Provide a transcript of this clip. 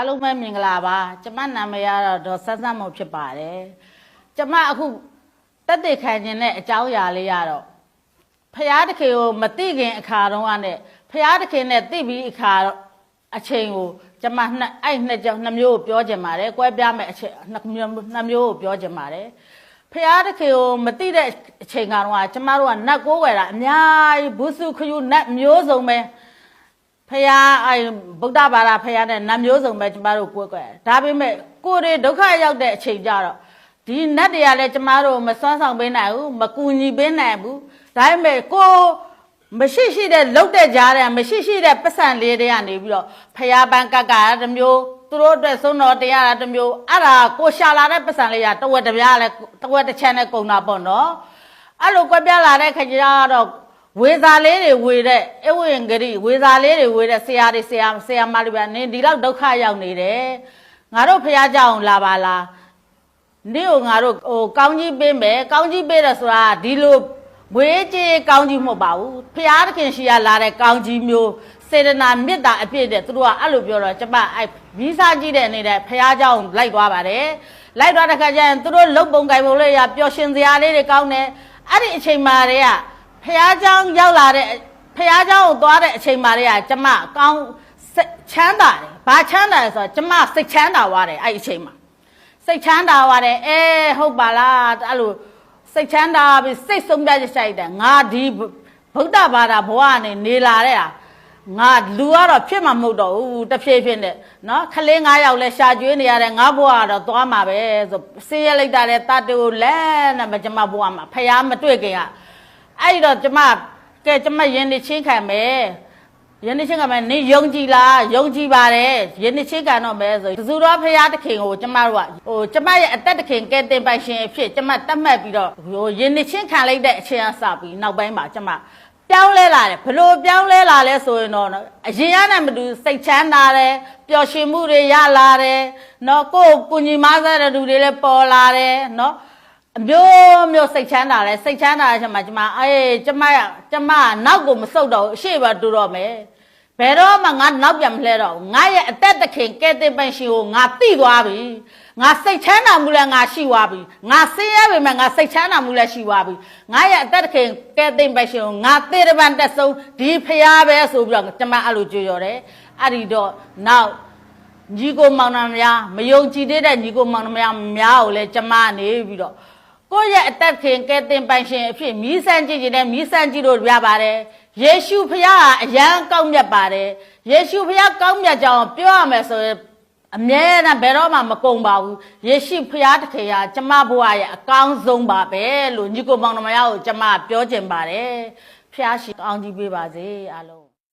အားလုံးပဲမင်္ဂလာပါကျမနာမည်ကတော့ဒေါ်ဆန်းဆန်းမုံဖြစ်ပါတယ်ကျမအခုတက်တေခံခြင်းနဲ့အကြောင်းအရာလေးရတော့ဖျားတခင်ကိုမသိခင်အခါတုန်းကနဲ့ဖျားတခင်နဲ့သိပြီးအခါအချိန်ကိုကျမနှစ်အဲ့နှစ်ကြောင့်နှစ်မျိုးကိုပြောချင်ပါတယ်ကွဲပြားမဲ့အချိန်နှစ်မျိုးနှစ်မျိုးကိုပြောချင်ပါတယ်ဖျားတခင်ကိုမသိတဲ့အချိန်ကတော့ကျမတို့ကနတ်ကိုးွယ်တာအများကြီးဘုစုခယူနတ်မျိုးစုံပဲ ဖះအဲဗုဒ္ဓဘာသာဖះနဲ့နတ်မျိုးစုံပဲကျမတို့ကိုယ်ကွယ်ဒါပေမဲ့ကိုယ်တွေဒုက္ခရောက်တဲ့အချိန်ကြတော့ဒီနတ်တွေကလည်းကျမတို့မစွမ်းဆောင်ပေးနိုင်ဘူးမကူညီပေးနိုင်ဘူးဒါပေမဲ့ကိုယ်မရှိရှိတဲ့လုတ်တဲ့ကြားတဲ့မရှိရှိတဲ့ပတ်စံလေးတွေကနေပြီးတော့ဖះပန်းကက်ကရတစ်မျိုးသူတို့အတွက်သုံးတော်တရားရတစ်မျိုးအဲ့ဒါကိုရှာလာတဲ့ပတ်စံလေးရတဝက်တစ်ပြားလဲတဝက်တစ်ချမ်းနဲ့ကုန်တာပေါ့နော်အဲ့လိုကွက်ပြားလာတဲ့ခါကျတော့ ဝေစာလေးတွေဝေတဲ့အဝိင်္ဂရိဝေစာလေးတွေဝေတဲ့ဆရာတွေဆရာဆရာမတွေပါနင်းဒီလောက်ဒုက္ခရောက်နေတယ်ငါတို့ဖះကြောင်လာပါလားနေ့ကိုငါတို့ဟိုကောင်းကြီးပေးမယ်ကောင်းကြီးပေးတယ်ဆိုတာဒီလိုဝေးကြီးကောင်းကြီးမဟုတ်ပါဘူးဖះသခင်ရှိရလာတဲ့ကောင်းကြီးမျိုးစေတနာမေတ္တာအပြည့်တဲ့သူတို့ကအဲ့လိုပြောတော့ကျမအဲ့ဗီဇကြည့်တဲ့အနေနဲ့ဖះကြောင်လိုက်သွားပါတယ်လိုက်သွားတဲ့ခါကျရင်သူတို့လုတ်ပုံကြိုင်ပုံလေးရပျော်ရှင်စရာလေးတွေကောင်းတယ်အဲ့ဒီအချိန်မှာတည်းက ဖះเจ้าရောက်လာတဲ့ဖះเจ้าကိုသွားတဲ့အချိန်မှလေးကကျမကောင်းစိတ်ချမ်းသာတယ်။ဘာချမ်းသာလဲဆိုတော့ကျမစိတ်ချမ်းသာသွားတယ်အဲ့ဒီအချိန်မှာစိတ်ချမ်းသာသွားတယ်အဲဟုတ်ပါလားအဲ့လိုစိတ်ချမ်းသာပြီးစိတ်ဆုံးပြချက်ဆိုင်တယ်ငါဒီဗုဒ္ဓဘာသာဘဝနဲ့နေလာတဲ့ဟာငါလူကတော့ဖြစ်မှာမဟုတ်တော့ဘူးတဖြည်းဖြည်းနဲ့နော်ခလေး9ယောက်လဲရှာကျွေးနေရတယ်ငါဘဝကတော့သွားမှာပဲဆိုဆေးရလိုက်တာလဲတတ်တူလဲနဲ့မကျမဘဝမှာဖះမတွေ့ခင်က အဲ့ဒီတော့ကျမကဲကျမယင်းနေချင်းခံမယ်ယင်းနေချင်းခံမယ်နေယုံကြည်လားယုံကြည်ပါတယ်ယင်းနေချင်းခံတော့မယ်ဆိုတစုတော်ဖရာတခင်ကိုကျမတို့ကဟိုကျမရဲ့အသက်တခင်ကဲတင်ပိုင်ရှင်အဖြစ်ကျမတတ်မှတ်ပြီးတော့ဟိုယင်းနေချင်းခံလိုက်တဲ့အချိန်အစပြီးနောက်ပိုင်းမှာကျမပြောင်းလဲလာတယ်ဘလို့ပြောင်းလဲလာလဲဆိုရင်တော့နော်အရင်ကနဲ့မတူစိတ်ချမ်းသာတယ်ပျော်ရွှင်မှုတွေရလာတယ်နော်ကိုယ်ကုညီမဆတဲ့လူတွေလည်းပေါ်လာတယ်နော် အမျိုးမျိုးစိတ်ချမ်းသာလဲစိတ်ချမ်းသာတဲ့အချိန်မှာကျမအေးကျမကျမနောက်ကိုမဆုတ်တော့ဘူးအရှိပဲတူတော့မယ်ဘယ်တော့မှငါနောက်ပြန်မလှဲတော့ဘူးငါရဲ့အသက်တခင်ကဲတင်ပန်ရှင်ကိုငါတိသွားပြီငါစိတ်ချမ်းသာမှုလဲငါရှိသွားပြီငါဆင်းရဲပေမဲ့ငါစိတ်ချမ်းသာမှုလဲရှိသွားပြီငါရဲ့အသက်တခင်ကဲတင်ပန်ရှင်ကိုငါသေတပန်တက်ဆုံးဒီဖရားပဲဆိုပြီးတော့ကျမအဲ့လိုကြွရော်တယ်အဲ့ဒီတော့နောက်ညီကိုမောင်နှမများမယုံကြည်သေးတဲ့ညီကိုမောင်နှမများများကိုလည်းကျမနေပြီးတော့ ကိုယ့်ရဲ့အသက်ခင်ကဲတင်ပိုင်ရှင်အဖြစ်မြည်ဆန်းကြည့်ခြင်းနဲ့မြည်ဆန်းကြည့်လို့ရပါတယ်ယေရှုဖခင်ကအရန်ကောင်းမြတ်ပါတယ်ယေရှုဖခင်ကောင်းမြတ်ကြောင်းပြောရမယ်ဆိုရင်အမြဲတမ်းဘယ်တော့မှမကုန်ပါဘူးယေရှုဖခင်တခင်ကကျမဘဝရဲ့အကောင်းဆုံးပါပဲလို့ညီကိုမောင်နှမများကိုကျမပြောချင်ပါတယ်ဖခင်ရှိကောင်းကြီးပေးပါစေအားလုံး